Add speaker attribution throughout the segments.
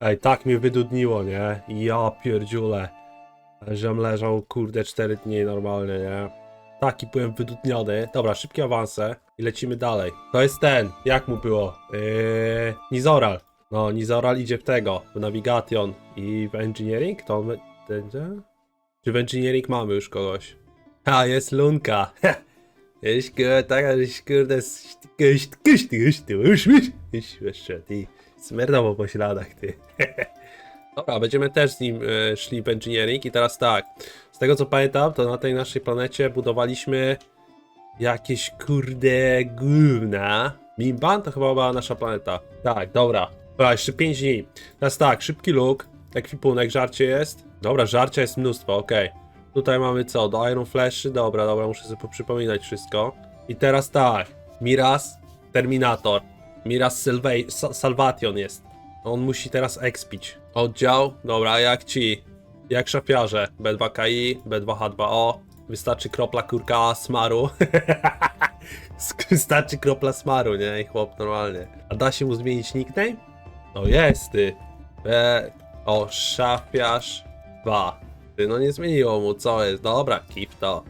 Speaker 1: Ej, tak mnie wydudniło, nie? Ja pierdziule. Żem leżał, kurde, 4 dni normalnie, nie? Taki byłem wydudniony. Dobra, szybkie awanse i lecimy dalej. To jest ten, jak mu było? Yy, Nizoral. No, Nizoral idzie w tego, w Navigation i w Engineering? To on będzie? Czy w Engineering mamy już kogoś? A, jest Lunka. Jest kurde, taka, żeś kurde, kyś, ty, już, już, już, jeszcze, ty, smerdowo po śladach, ty. Dobra, będziemy też z nim e, szli w engineering i teraz tak, z tego co pamiętam, to na tej naszej planecie budowaliśmy jakieś kurde gówna. Mimban to chyba była nasza planeta. Tak, dobra. Dobra, jeszcze 5 dni. Teraz tak, szybki look, ekwipunek, żarcie jest. Dobra, żarcia jest mnóstwo, okej. Tutaj mamy co? Do Iron Flashy? Dobra, dobra, muszę sobie przypominać wszystko. I teraz tak, Miras, Terminator. Miras Sylwej, Sa- Salvation jest. On musi teraz expić. Oddział, dobra, jak ci? Jak szafiarze. B2KI, B2H2O. Wystarczy kropla kurka smaru. Wystarczy kropla smaru, nie? I chłop normalnie. A da się mu zmienić nickname? No jest, ty. B... O, szafiarz 2. Ty, no nie zmieniło mu, co jest? Dobra, keep to.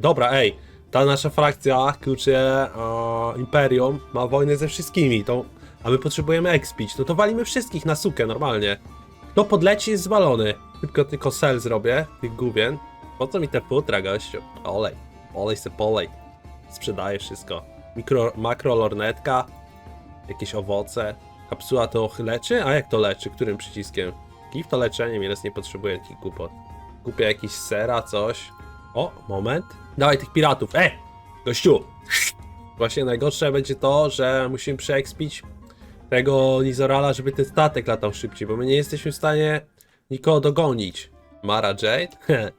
Speaker 1: Dobra, ej, ta nasza frakcja, kurczę, e, Imperium, ma wojnę ze wszystkimi, to, a my potrzebujemy expić, no to walimy wszystkich na sukę, normalnie. Kto podleci jest zwalony. Tylko tylko sel zrobię, tych gówien. Po co mi te futra, gościu? Olej, olej se polej. Sprzedaję wszystko. Mikro, makro lornetka, jakieś owoce. Kapsuła to leczy? A jak to leczy? Którym przyciskiem? Kif to leczenie, Miles nie potrzebuje takich głupot. Kupię jakiś sera, coś. O, moment. Dawaj tych piratów. E! Gościu! Właśnie najgorsze będzie to, że musimy przeekspić tego Nizorala, żeby ten statek latał szybciej, bo my nie jesteśmy w stanie nikogo dogonić. Mara Jade?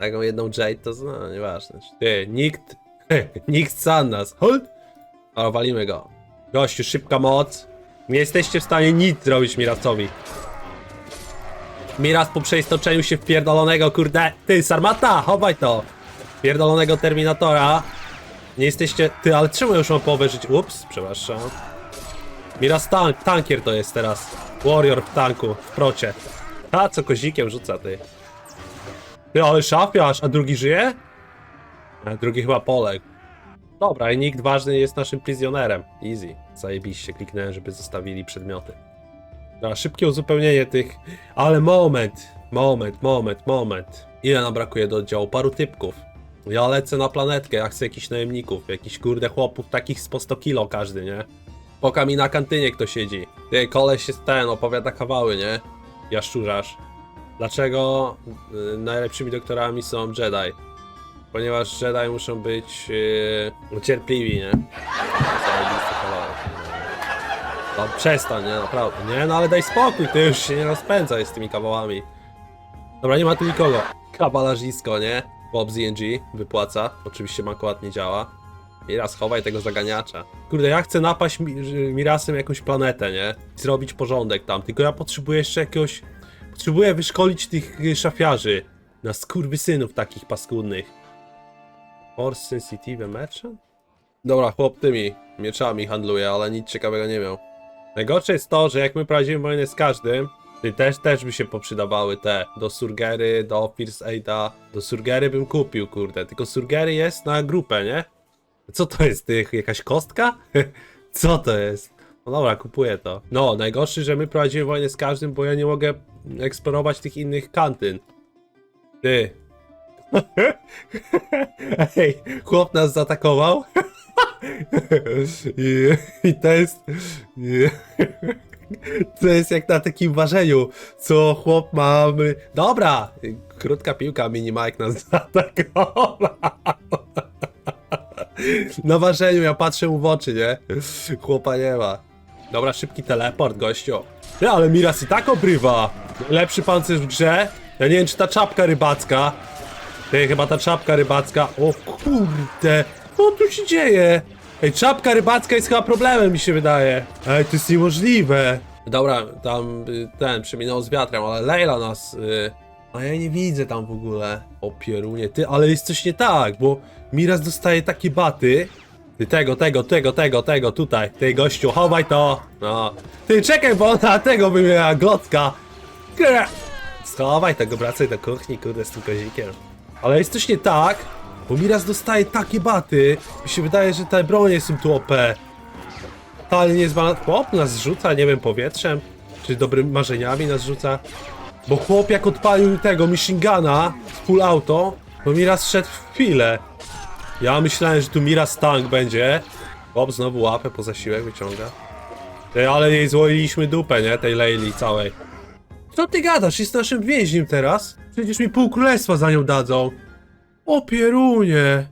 Speaker 1: Taką jedną Jade to no, nieważne. Ty, nikt, nikt sam nas. Hold! Ale walimy go. Gościu, szybka moc. Nie jesteście w stanie nic zrobić Miracowi. Miraz po przeistoczeniu się w pierdolonego, kurde. Ty, Sarmata, chowaj to. Pierdolonego Terminatora. Nie jesteście. Ty, ale czemu już mam połowę życia? Ups, przepraszam. Miraz tank, tankier to jest teraz. Warrior w tanku, w procie. A, co kozikiem rzuca, ty. Ty, ale szafiarz, a drugi żyje? A drugi chyba poległ. Dobra, i nikt ważny jest naszym prizjonerem. Easy. Zajebiście, kliknąłem, żeby zostawili przedmioty. Dobra, szybkie uzupełnienie tych. Ale moment, moment, moment, moment. Ile nam brakuje do oddziału? Paru typków. Ja lecę na planetkę, ja chcę jakichś najemników, jakichś kurde chłopów, takich z po 100 kilo każdy, nie? Poka mi na kantynie kto siedzi. Ty, koleś jest ten, opowiada kawały, nie? Jaszczurzasz. Dlaczego y, najlepszymi doktorami są Jedi? Ponieważ Jedi muszą być yy, cierpliwi, nie? No przestań, nie, naprawdę. Nie, no ale daj spokój, ty już się nie rozpędzaj z tymi kawałami. Dobra, nie ma tu nikogo. Kawalarzisko, nie? Bob ZNG wypłaca. Oczywiście makład nie działa. Miras, chowaj tego zaganiacza. Kurde, ja chcę napaść mi Mirasem jakąś planetę, nie? Zrobić porządek tam. Tylko ja potrzebuję jeszcze jakiegoś... Potrzebuję wyszkolić tych y, szafiarzy. Na skurwysynów takich paskudnych. Force Sensitive Merchant? Dobra, chłop tymi mieczami handluje, ale nic ciekawego nie miał. Najgorsze jest to, że jak my prowadzimy wojnę z każdym, ty też, też by się poprzydawały te do Surgery, do First Aida. Do Surgery bym kupił, kurde. Tylko Surgery jest na grupę, nie? Co to jest, ty? Jakaś kostka? Co to jest? No dobra, kupuję to. No, najgorsze, że my prowadzimy wojnę z każdym, bo ja nie mogę eksplorować tych innych kantyn. Ty. Ej, chłop nas zaatakował. I, I to jest. i- To jest jak na takim ważeniu, co chłop ma. my- Dobra! Krótka piłka, mini Mike nas zaatakował. Na ważeniu ja patrzę mu w oczy, nie? Chłopa nie ma. Dobra, szybki teleport, gościu. Ty, ale Miras i tak obrywa. Lepszy pancerz w grze. Ja nie wiem, czy ta czapka rybacka. Ty, chyba ta czapka rybacka. O kurde, co tu się dzieje? Ej, czapka rybacka jest chyba problemem, mi się wydaje. Ej, to jest niemożliwe. Dobra, tam y, ten przeminął z wiatrem, ale Leila nas. Y... A ja nie widzę tam w ogóle. O pierunie, ty, ale jest coś nie tak, bo Miraz dostaje takie baty, Ty tego, tego, tego, tego, tego, tutaj. Ty gościu, chowaj to. No. Ty czekaj, bo ona tego by miała glocka. Gra. Schowaj tego, wracaj do kuchni, kurde, z tym kozikiem. Ale jest coś nie tak, bo mi raz dostaje takie baty. Mi się wydaje, że te bronie są tu OP. Totalnie nie jest bana... Chłop nas zrzuca, nie wiem, powietrzem. Czy dobrymi marzeniami nas rzuca. Bo chłop jak odpalił tego Michingana z full auto, to mi raz szedł w chwilę. Ja myślałem, że tu Miras tank będzie. Chłop znowu łapę po zasiłek wyciąga. Ty, ale jej złoiliśmy dupę, nie? Tej Leili całej. Co ty gadasz? Jest naszym więźniem teraz? Przecież mi pół królestwa za nią dadzą. O pierunie.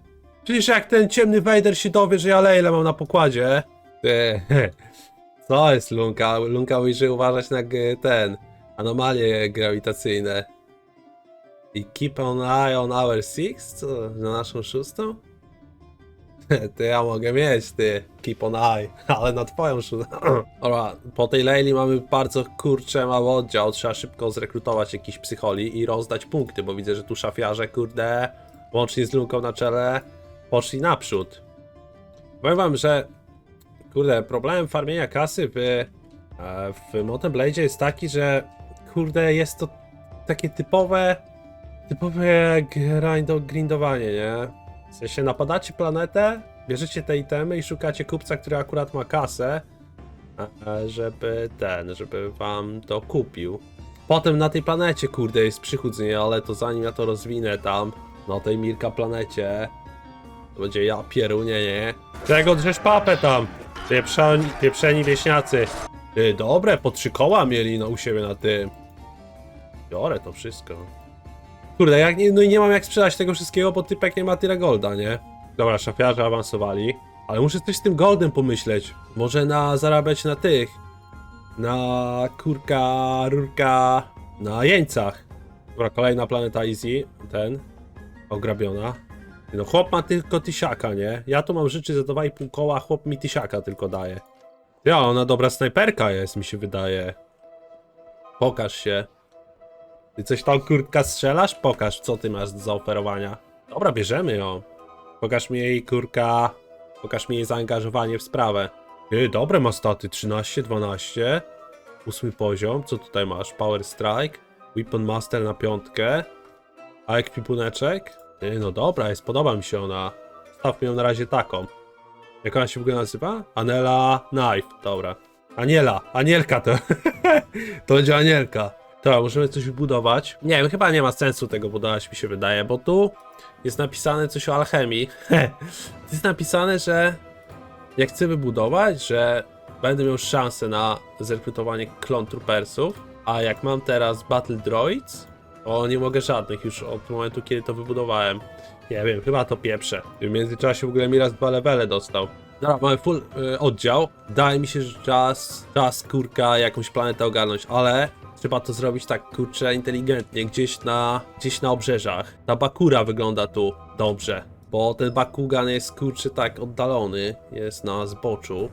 Speaker 1: Przecież jak ten ciemny Vader się dowie, że ja Leilę mam na pokładzie. Ty, co jest Lunka? Lunka musi uważać na g- ten, anomalie grawitacyjne. I keep an eye on our six? Co, na naszą szóstą? Ty, ja mogę mieć, ty. Keep on eye, ale na twoją szóstą. Dobra, po tej Leili mamy bardzo kurczę mały oddział. Trzeba szybko zrekrutować jakiś psycholi i rozdać punkty, bo widzę, że tu szafiarze, kurde, łącznie z Lunką na czele, poszli naprzód. Powiem wam, że kurde, problemem farmienia kasy w, e, w Mountain Blade jest taki, że kurde, jest to takie typowe typowe grindo, grindowanie, nie? W sensie napadacie planetę, bierzecie te itemy i szukacie kupca, który akurat ma kasę, e, żeby ten, żeby wam to kupił. Potem na tej planecie, kurde, jest przychód z niej, ale to zanim ja to rozwinę tam, na tej Mirka planecie, to będzie ja pierunie, nie? Czego drzesz papę tam? Pieprzeni, pieprzeni wieśniacy. Ty, dobre, po trzy koła mieli no, u siebie na tym. Biorę to wszystko. Kurde, jak nie, no i nie mam jak sprzedać tego wszystkiego, bo typek nie ma tyle golda, nie? Dobra, szafiarze awansowali. Ale muszę coś z tym goldem pomyśleć. Może na zarabiać na tych. Na kurka, rurka, na jeńcach. Dobra, kolejna planeta easy. Ten. Ograbiona. No chłop ma tylko tysiaka, nie? Ja tu mam rzeczy za 2,5 koła, chłop mi tysiaka tylko daje. Ja, ona dobra snajperka jest, mi się wydaje. Pokaż się. Ty coś tam kurtka strzelasz? Pokaż, co ty masz do zaoferowania. Dobra, bierzemy ją. Pokaż mi jej kurka. Pokaż mi jej zaangażowanie w sprawę. Ty, dobre ma staty. 13, 12. Ósmy poziom. Co tutaj masz? Power Strike. Weapon Master na piątkę. A ekwipuneczek? No dobra, jest, podoba mi się ona. Stawmy ją na razie taką. Jak ona się w ogóle nazywa? Anela Knife, dobra. Aniela, Anielka to. to będzie Anielka. Dobra, możemy coś wybudować. Nie wiem, chyba nie ma sensu tego budować, mi się wydaje, bo tu jest napisane coś o alchemii. jest napisane, że jak chcę wybudować, że będę miał szansę na zrekrutowanie klon troopersów, a jak mam teraz battle droids, to nie mogę żadnych już od momentu, kiedy to wybudowałem. Nie wiem, chyba to pieprze. W międzyczasie w ogóle mi raz dwa levele dostał. Dobra, mamy full y, oddział. Wydaje mi się, że czas, czas kurka jakąś planetę ogarnąć, ale trzeba to zrobić tak kurczę inteligentnie, gdzieś na, gdzieś na obrzeżach. Ta Bakura wygląda tu dobrze, bo ten Bakugan jest kurczę tak oddalony, jest na zboczu.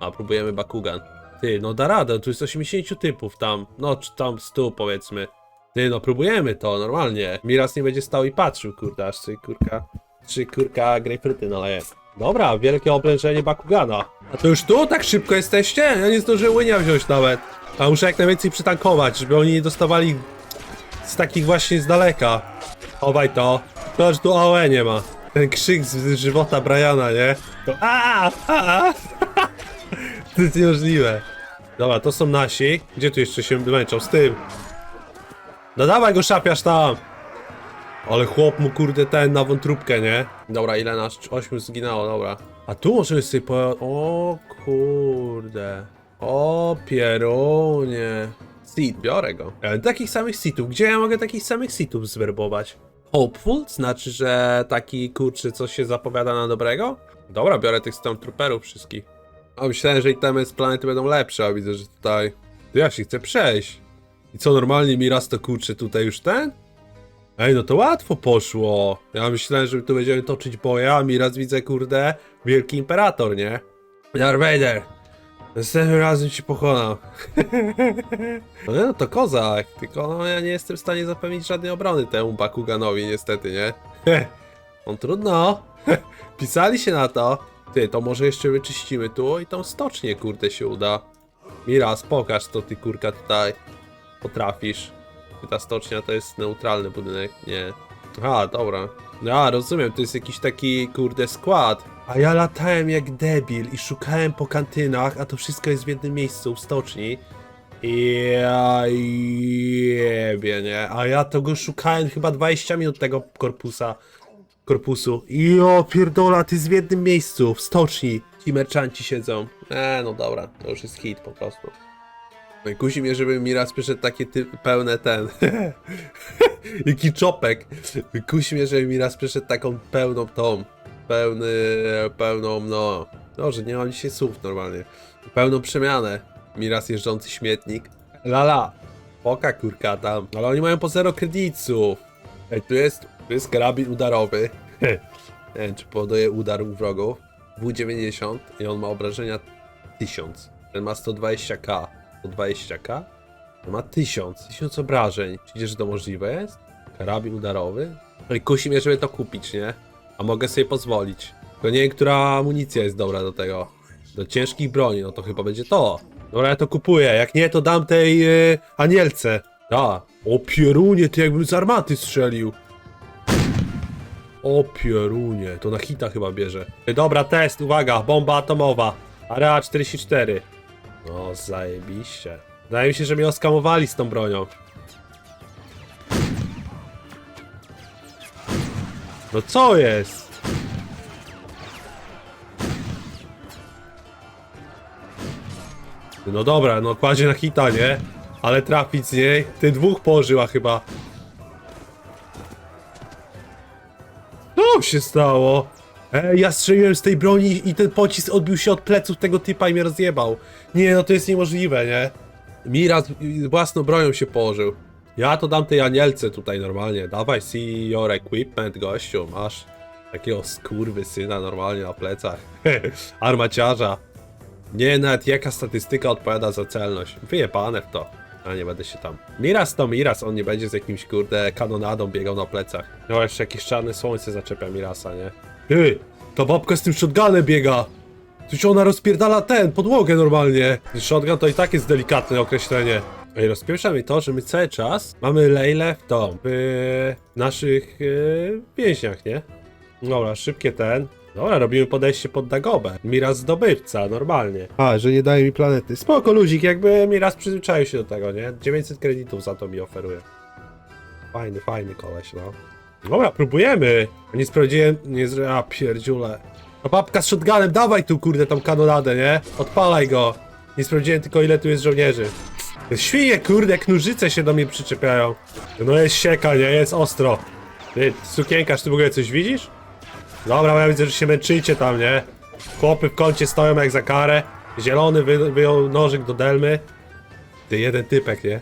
Speaker 1: A próbujemy Bakugan. Ty, no da radę, tu jest 80 typów tam, no czy tam 100 powiedzmy. Ty, no próbujemy to, normalnie. Miras nie będzie stał i patrzył, kurde, aż czy kurka, czy kurka grejpfruty naleje. Dobra, wielkie oblężenie Bakugana. A to już tu tak szybko jesteście? Ja nie zdążyłem łynia wziąć nawet. A muszę jak najwięcej przytankować, żeby oni nie dostawali z takich właśnie z daleka. Chowaj to. To aż tu AOE nie ma. Ten krzyk z żywota Briana, nie? To a, a, a. To jest niemożliwe. Dobra, to są nasi. Gdzie tu jeszcze się męczą? Z tym. No dawaj go szapiasz tam! Ale chłop mu kurde ten na wątróbkę, nie? Dobra, ile nas? Ośmiu zginęło, dobra. A tu możemy sobie po... O kurde. O pierunie. Seed, biorę go. Mam takich samych seatów. Gdzie ja mogę takich samych seatów zwerbować? Hopeful? Znaczy, że taki kurczy coś się zapowiada na dobrego? Dobra, biorę tych Stormtrooperów wszystkich. A myślałem, że itemy z planety będą lepsze, a widzę, że tutaj... Ja się chcę przejść. I co, normalnie mi raz to kurczy tutaj już ten? Ej, no to łatwo poszło. Ja myślałem, że tu będziemy toczyć boja, a mi raz widzę, kurde, wielki imperator, nie? Darth Vader, następnym razem ci pokonam. no nie, no to kozak, tylko no, ja nie jestem w stanie zapewnić żadnej obrony temu Bakuganowi, niestety, nie? On trudno. Pisali się na to. Ty, to może jeszcze wyczyścimy tu i tą stocznię, kurde, się uda. Miras, pokaż to ty, kurka, tutaj potrafisz. Ta stocznia to jest neutralny budynek? Nie. A, dobra. A, rozumiem, to jest jakiś taki, kurde, skład. A ja latałem jak debil i szukałem po kantynach, a to wszystko jest w jednym miejscu, w stoczni. Ja jebie, nie? A ja tego szukałem chyba 20 minut tego korpusa. Korpusu. Jo, pierdola, ty jest w jednym miejscu, w stoczni. Ci merchanci siedzą. E, no dobra, to już jest hit po prostu. No kusi mnie, żeby mi raz przyszedł takie ty pełne ten. Jaki czopek. Kusi mnie, żeby mi raz przyszedł taką pełną tą. Pełny, pełną, no. Że nie mam dzisiaj słów normalnie. Pełną przemianę. Mi raz jeżdżący śmietnik. Lala. Poka kurka tam. Ale oni mają po zero kredytów. Ej, tu jest, tu jest karabin udarowy. nie wiem, czy podaje udar u wrogów. W90 i on ma obrażenia 1000. Ten ma 120k. 120k? To ma 1000. 1000 obrażeń. Widzisz, że to możliwe jest? Karabin udarowy? No i kusi mnie, żeby to kupić, nie? A mogę sobie pozwolić. Tylko nie wiem, która amunicja jest dobra do tego. Do ciężkich broni, no to chyba będzie to. Dobra, ja to kupuję. Jak nie, to dam tej yy, anielce. Da. O pierunie, ty jakbym z armaty strzelił. O pierunie, to na hita chyba bierze. Dobra, test, uwaga, bomba atomowa. Area 44. No, zajebiście. Wydaje mi się, że mnie oskamowali z tą bronią. No co jest? No dobra, no kładzie na hita, nie? Ale trafić z niej. Ty dwóch położyła chyba. Co się stało? Ej, ja strzeliłem z tej broni i ten pocisk odbił się od pleców tego typa i mnie rozjebał. Nie, no to jest niemożliwe, nie? Miraz własną bronią się położył. Ja to dam tej anielce tutaj normalnie. Dawaj, see your equipment, gościu. Masz takiego skurwy syna normalnie na plecach. Armaciarza. Nie, nawet jaka statystyka odpowiada za celność. Wyjebane w to. A nie będę się tam. Miraz to Miraz, on nie będzie z jakimś kurde kanonadą biegał na plecach. No jeszcze jakieś czarne słońce zaczepia Mirasa, nie? Ty, ta babka z tym shotgunem biega! Coś ona rozpierdala ten, podłogę normalnie. Shotgun to i tak jest delikatne określenie. Ej, rozpiesza mi to, że my cały czas mamy Lejle w tą, w naszych yy, więźniach, nie? Dobra, szybkie ten. Dobra, robimy podejście pod Dagobę. Miraz zdobywca, normalnie. A, że nie daje mi planety. Spoko, luzik, jakby Miraz przyzwyczaił się do tego, nie? 900 kredytów za to mi oferuje. Fajny, fajny koleś, no. Dobra, próbujemy. Nie sprawdziłem, nie zre... A, pierdziule. No babka z shotgunem, dawaj tu, kurde, tą kanonadę, nie? Odpalaj go. Nie sprawdziłem tylko, ile tu jest żołnierzy. Świnie, kurde, jak się do mnie przyczepiają. No jest sieka, nie? Jest ostro. Ty, sukienkarz, ty w ogóle coś widzisz? Dobra, ja widzę, że się męczycie tam, nie? Chłopy w kącie stoją jak za karę. Zielony wy, wyjął nożyk do delmy. Ty, jeden typek, nie?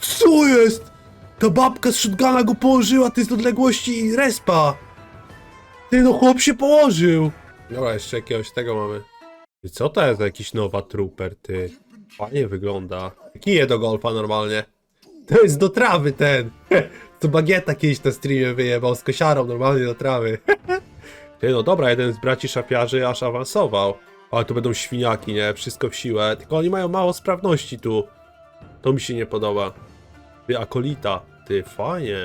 Speaker 1: Co jest? Ta babka z shotguna go położyła, ty z odległości respa. Ty, no chłop się położył. Dobra, jeszcze jakiegoś tego mamy. Co to jest jakiś nowa trooper, ty? Fajnie wygląda. Kije do golfa normalnie. To jest do trawy ten. To bagieta kiedyś na streamie wyjebał z kosiarą normalnie do trawy. Ty, no dobra, jeden z braci szafiarzy aż awansował. Ale to będą świniaki, nie? Wszystko w siłę. Tylko oni mają mało sprawności tu. To mi się nie podoba. Ty, akolita. Ty, fajnie.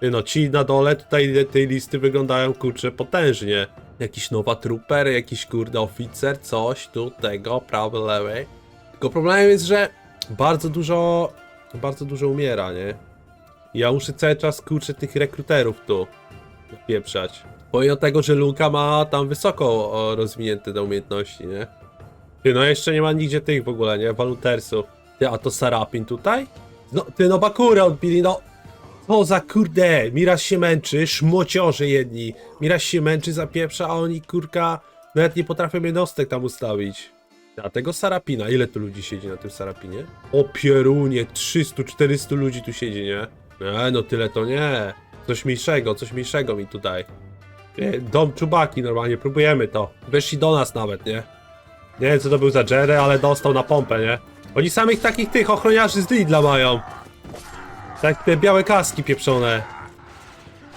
Speaker 1: Ty, no ci na dole tutaj tej listy wyglądają, kurczę, potężnie. Jakiś nowa trooper, jakiś kurde oficer, coś tu, tego, prawy, lewy. Tylko problemem jest, że bardzo dużo, bardzo dużo umiera, nie? Ja muszę cały czas kurczę tych rekruterów tu pieprzać. Pomimo tego, że Luka ma tam wysoko rozwinięte te umiejętności, nie? Ty, no jeszcze nie ma nigdzie tych w ogóle, nie? Walutersów. Ty, a to Sarapin tutaj? No, ty, no Bakurę odbili, no. Co za kurde, Miraz się męczy, szmociorze jedni. Miraz się męczy, zapieprza, a oni kurka nawet nie potrafią jednostek tam ustawić. A tego Sarapina, ile tu ludzi siedzi na tym Sarapinie? O pierunie, 300-400 ludzi tu siedzi, nie? Nie, no tyle to nie. Coś mniejszego, coś mniejszego mi tutaj. Nie, Dom Czubaki normalnie, próbujemy to. Weszli do nas nawet, nie? Nie wiem co to był za Jerry, ale dostał na pompę, nie? Oni samych takich tych ochroniarzy z Lidla mają. Tak te białe kaski pieprzone.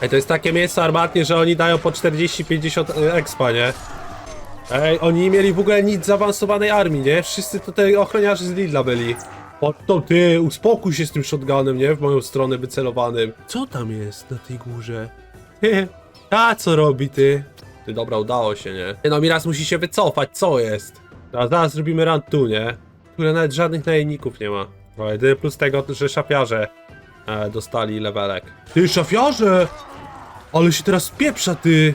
Speaker 1: Ej, to jest takie miejsce armatnie, że oni dają po 40-50 expa, nie? Ej, oni nie mieli w ogóle nic zaawansowanej armii, nie? Wszyscy tutaj ochroniarze z Lidla byli. O, to ty, uspokój się z tym shotgunem, nie? W moją stronę wycelowanym. Co tam jest na tej górze? A co robi ty? Ty, dobra, udało się, nie? Nie no, Miras musi się wycofać, co jest? A zaraz zrobimy run tu, nie? Które nawet żadnych najemników nie ma. O, jedyny plus tego, że szafiarze e, dostali levelek. Ty, szafiarze! Ale się teraz pieprza, ty!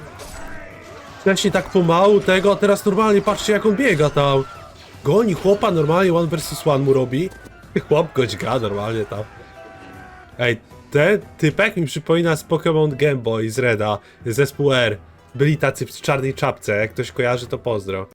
Speaker 1: Wcześniej tak pomału tego, a teraz normalnie patrzcie jak on biega tam. Goni chłopa normalnie, one versus one mu robi. Chłop gość gra normalnie tam. Ej, ten typek mi przypomina z Pokémon Game Boy z Reda, zespół R. Byli tacy w czarnej czapce, jak ktoś kojarzy to pozdro.